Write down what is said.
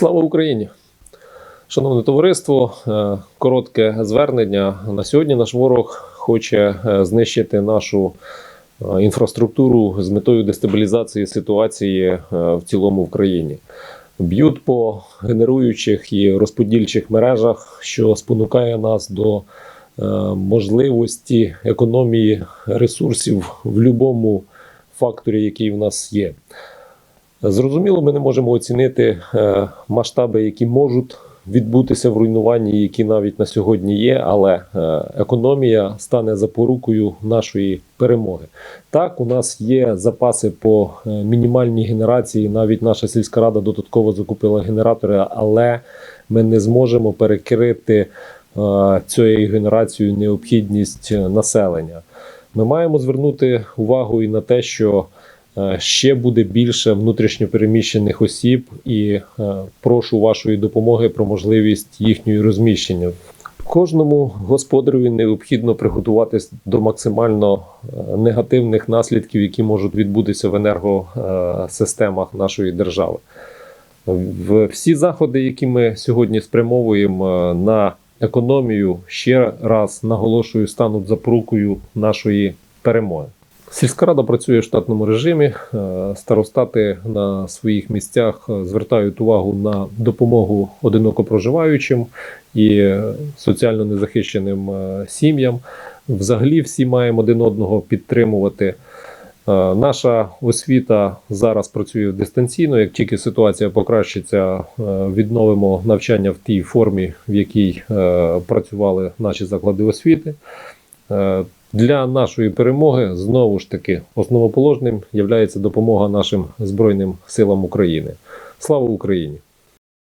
Слава Україні! Шановне товариство, е, коротке звернення. На сьогодні наш ворог хоче е, знищити нашу е, інфраструктуру з метою дестабілізації ситуації в цілому в країні. Б'ють по генеруючих і розподільчих мережах, що спонукає нас до можливості економії ресурсів в будь-якому факторі, який в нас є. Зрозуміло, ми не можемо оцінити е, масштаби, які можуть відбутися в руйнуванні, які навіть на сьогодні є, але е, економія стане запорукою нашої перемоги. Так, у нас є запаси по е, мінімальній генерації. Навіть наша сільська рада додатково закупила генератори, але ми не зможемо перекрити цією генерацією необхідність населення. Ми маємо звернути увагу і на те, що ще буде більше внутрішньопереміщених осіб, і е, прошу вашої допомоги про можливість їхньої розміщення. Кожному господареві необхідно приготуватись до максимально е, негативних наслідків, які можуть відбутися в енергосистемах нашої держави. Всі заходи, які ми сьогодні спрямовуємо е, на економію, ще раз наголошую, стануть запорукою нашої перемоги. Сільська рада працює в штатному режимі. Е, Старостати на своїх місцях е, звертають увагу на допомогу одиноко проживаючим і соціально незахищеним е, сім'ям. Взагалі, всі маємо один одного підтримувати. Наша освіта зараз працює дистанційно. Як тільки ситуація покращиться, відновимо навчання в тій формі, в якій працювали наші заклади освіти. Для нашої перемоги знову ж таки основоположним є допомога нашим Збройним силам України. Слава Україні!